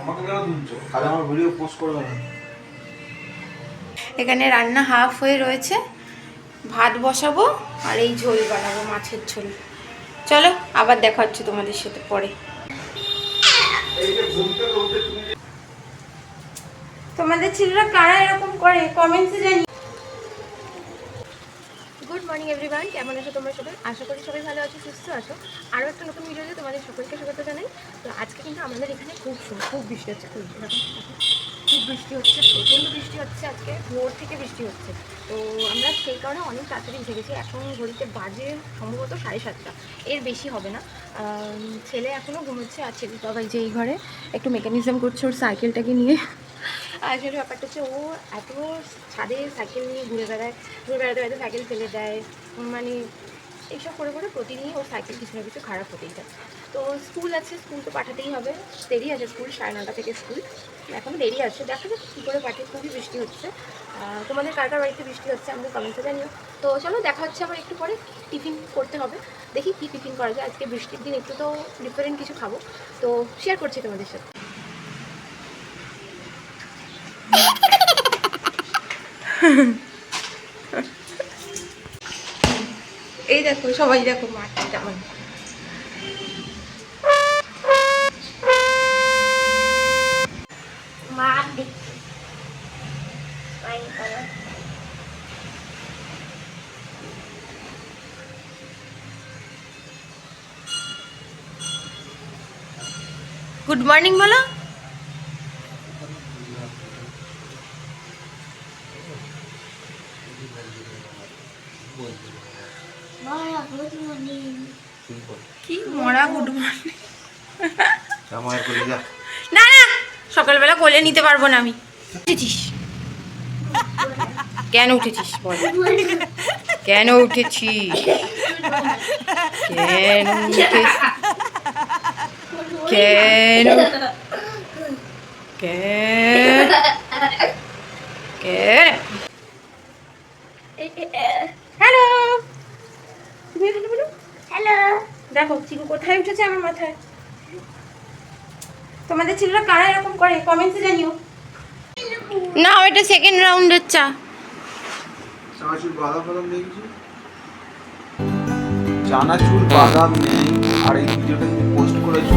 আমাকে কেন তুলছো? কাল আমার ভিডিও পোস্ট করবে না এখানে রান্না হাফ হয়ে রয়েছে। ভাত বসাবো আর এই ঝোল বানাবো মাছের ঝোল। চলো আবার দেখা হচ্ছে তোমাদের সাথে পরে। তোমাদের ছেলেরা কারা এরকম করে? কমেন্টসে জানি মর্নিং এভরিওয়ান কেমন আছো তোমরা সবাই? আশা করি সবাই ভালো আছো, সুস্থ আছো। আরও একটা নতুন ভিডিওতে তোমাদের সকলকে স্বাগত জানাই। তো আজকে কিন্তু আমাদের এখানে খুব খুব বৃষ্টি হচ্ছে। খুব খুব বৃষ্টি হচ্ছে, প্রচণ্ড বৃষ্টি হচ্ছে আজকে। ভোর থেকে বৃষ্টি হচ্ছে। তো আমরা সেই কারণে অনেক তাড়াতাড়ি উঠে গেছি। এখন ঘড়িতে বাজে সম্ভবত সাড়ে সাতটা। এর বেশি হবে না। ছেলে এখনও ঘুমোচ্ছে আর ছেলে বাবা যে এই ঘরে। একটু মেকানিজম করছে ওর সাইকেলটাকে নিয়ে। আসলে ব্যাপারটা হচ্ছে ও এত ছাদে সাইকেল নিয়ে ঘুরে বেড়ায়, ঘুরে বেড়াতে বেড়াতে সাইকেল ফেলে দেয় মানে এইসব করে করে প্রতিদিনই ওর সাইকেল কিছু না কিছু খারাপ হতেই থাকে। তো স্কুল আছে স্কুল তো পাঠাতেই হবে। দেরি আছে স্কুল সাড়ে নটা থেকে স্কুল এখনও দেরি আছে। দেখা যাক কী করে পাঠিয়ে, খুবই বৃষ্টি হচ্ছে। তোমাদের কার কার বাড়িতে বৃষ্টি হচ্ছে আমাদের কমেন্টে জানিও। তো চলো, দেখা হচ্ছে আবার একটু পরে। টিফিন করতে হবে। দেখি কী টিফিন করা যায়। আজকে বৃষ্টির দিন একটু তো ডিফারেন্ট কিছু খাব। তো শেয়ার করছি তোমাদের সাথে। এই দেখো সবাই দেখো মাঠ কেমন মাছ দেখছি গুড মর্নিং বলো বড় গুড মর্নিং না না, সকালবেলা কোলে নিতে পারব না আমি। উঠেছিস? কেন উঠেছিস কেন উঠেছিস? কেন কেন? কেন? কেন? হ্যালো তুমি এখানে বলো হ্যালো দেখো চিকু কোথায় উঠেছে আমার মাথায়? তোমাদের ছেলেরা কারা এরকম করে? কমেন্টসে জানিও। না ওইটা সেকেন্ড রাউন্ডের চা। চানাচুর বাদাম বাদাম নেই চানাচুর বাদাম নেই আর এই ভিডিওটা পোস্ট করেছ।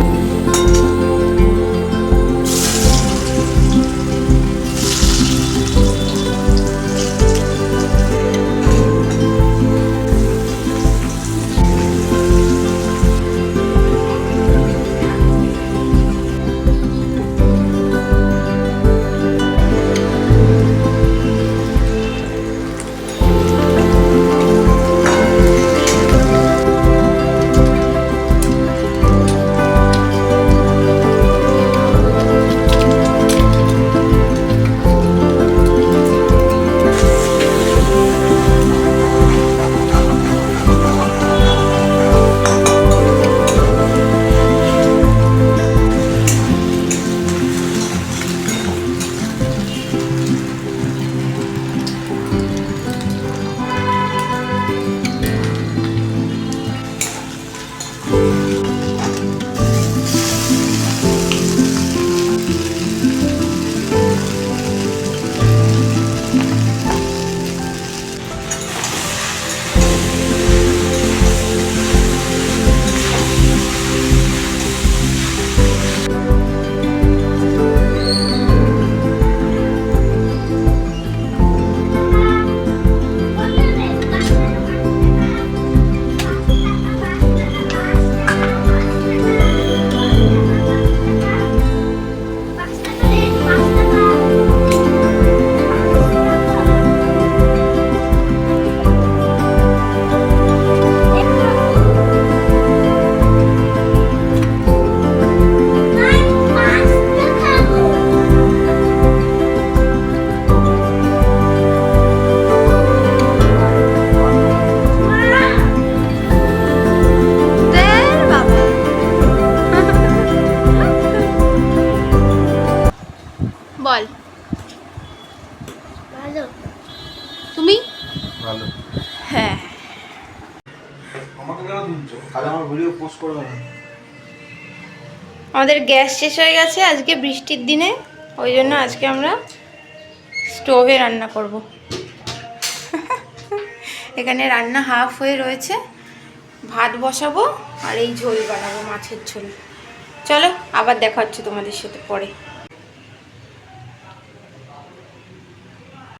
তুমি? ভালো। হ্যাঁ। আমাদের গ্যাস শেষ হয়ে গেছে আজকে বৃষ্টির দিনে ওই জন্য আজকে আমরা স্টোভে রান্না করব। এখানে রান্না হাফ হয়ে রয়েছে। ভাত বসাবো আর এই ঝোল বানাবো মাছের ঝোল। চলো আবার দেখা হচ্ছে তোমাদের সাথে পরে।